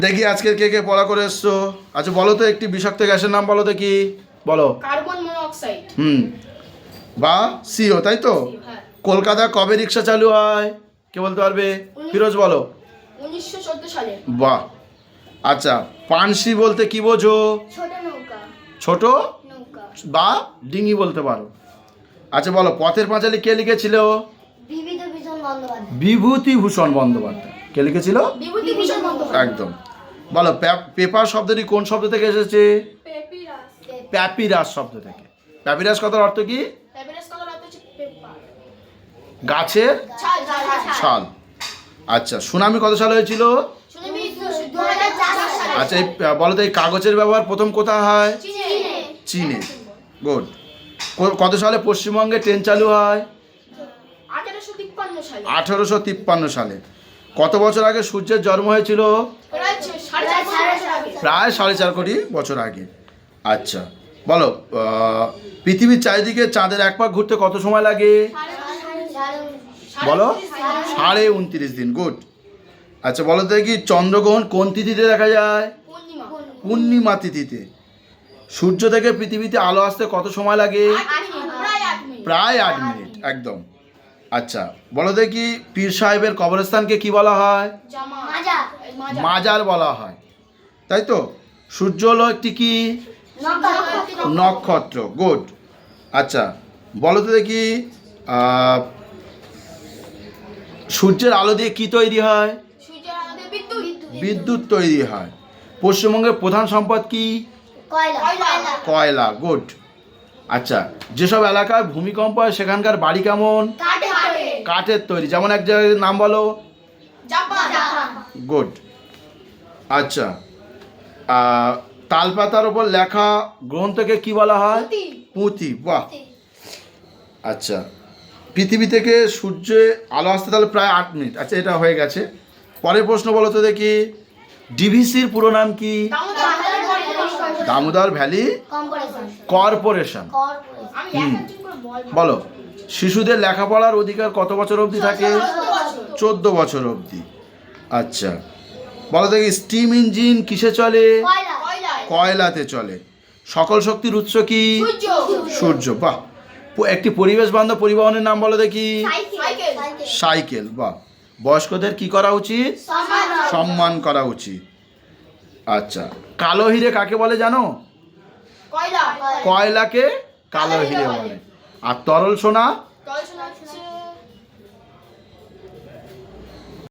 দেখি আজকে কে কে পড়া করে এসছো। আচ্ছা বলো তো একটি বিষাক্ত গ্যাসের নাম বলো তো কি বলো। Carbon monoxide. হুম। বা সিও তাই তো? হ্যাঁ। কলকাতা কবে রিক্সা চালু হয়? কে বলতে পারবে? ফিরোজ বলো। সালে। বাহ। আচ্ছা পানসি বলতে কি বোঝো? ছোট নৌকা। ছোট? বা ডিঙি বলতে পারো। আচ্ছা বলো পথের পাঁচালী কে লিখেছিল? বিভূতিভূষণ বন্দ্যোপাধ্যায়। কে লিখেছিল? একদম। বলো পেপার শব্দটি কোন শব্দ থেকে এসেছে? প্যাপিরাস শব্দ থেকে। প্যাপিরাস কথার অর্থ কি? গাছের ছাল আচ্ছা সুনামি কত সাল হয়েছিল? আচ্ছা এই বলো তো এই কাগজের ব্যবহার প্রথম কোথায় হয়? চীনে। গুড। কত সালে পশ্চিমবঙ্গে ট্রেন চালু হয়? আঠেরোশো তিপ্পান্ন সালে। কত বছর আগে সূর্যের জন্ম হয়েছিল? প্রায় সাড়ে চার কোটি বছর আগে। আচ্ছা বলো পৃথিবীর চারিদিকে চাঁদের এক পাক ঘুরতে কত সময় লাগে? বলো সাড়ে উনত্রিশ দিন গুড। আচ্ছা বলো তো কি চন্দ্রগ্রহণ কোন তিথিতে দেখা যায়? পূর্ণিমা তিথিতে। সূর্য থেকে পৃথিবীতে আলো আসতে কত সময় লাগে? প্রায় আট মিনিট একদম। আচ্ছা বলো দেখি পীর সাহেবের কবরস্থানকে কি বলা হয়? জামা মাজা মাজা মাজার বলা হয়। তাই তো? সূর্য হলো একটি কি? নক্ষত্র। গুড আচ্ছা বলো তো দেখি সূর্যের আলো দিয়ে কি তৈরি হয়? বিদ্যুৎ। বিদ্যুৎ তৈরি হয়। পশ্চিমবঙ্গের প্রধান সম্পদ কি? কয়লা। কয়লা। কয়লা গুড আচ্ছা যেসব এলাকায় ভূমিকম্প হয় সেখানকার বাড়ি কেমন? কাঠের তৈরি যেমন এক জায়গায় নাম বলো? গুড আচ্ছা। তালপাতার ওপর লেখা গ্রন্থকে কি বলা হয়। পুঁতি। বাহ। আচ্ছা। পৃথিবী থেকে সূর্যে আলো আসতে তাহলে প্রায় আট মিনিট। আচ্ছা এটা হয়ে গেছে। পরের প্রশ্ন বলো তো দেখি। ডিভিসির পুরো নাম কি? দামোদর ভ্যালি কর্পোরেশন বল শিশুদের লেখাপড়ার অধিকার কত বছর অবধি থাকে? চোদ্দ বছর অবধি। আচ্ছা। বলো দেখি স্টিম ইঞ্জিন কিসে চলে? কয়লাতে চলে। সকল শক্তির উৎস কি? সূর্য। বাহ। একটি পরিবেশ বান্ধব পরিবহনের নাম বলো দেখি। সাইকেল বাহ। বয়স্কদের কি করা উচিত? সম্মান করা উচিত। আচ্ছা কালো হিরে কাকে বলে জানো? কয়লা কয়লাকে কালো হিরে বলে। আর তরল সোনা?